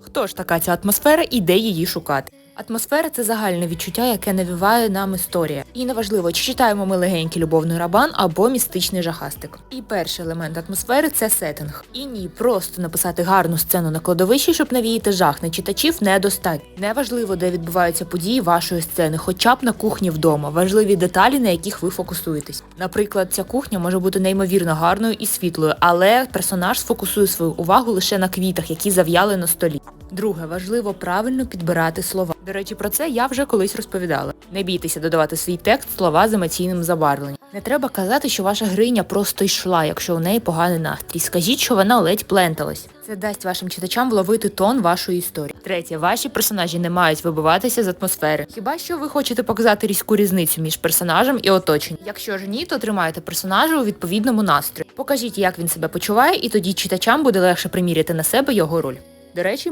Хто ж така ця атмосфера і де її шукати? Атмосфера це загальне відчуття, яке навіває нам історія. І неважливо, чи читаємо ми легенький любовний рабан або містичний жахастик. І перший елемент атмосфери це сеттинг. І ні, просто написати гарну сцену на кладовищі, щоб навіяти жах на читачів, недостатньо. Неважливо, де відбуваються події вашої сцени, хоча б на кухні вдома. Важливі деталі, на яких ви фокусуєтесь. Наприклад, ця кухня може бути неймовірно гарною і світлою, але персонаж сфокусує свою увагу лише на квітах, які зав'яли на столі. Друге, важливо правильно підбирати слова. До речі, про це я вже колись розповідала. Не бійтеся додавати свій текст слова з емоційним забарвленням. Не треба казати, що ваша гриня просто йшла, якщо у неї поганий настрій. Скажіть, що вона ледь пленталась. Це дасть вашим читачам вловити тон вашої історії. Третє, ваші персонажі не мають вибиватися з атмосфери. Хіба що ви хочете показати різку різницю між персонажем і оточенням. Якщо ж ні, то тримайте персонажа у відповідному настрої. Покажіть, як він себе почуває, і тоді читачам буде легше приміряти на себе його роль. До речі,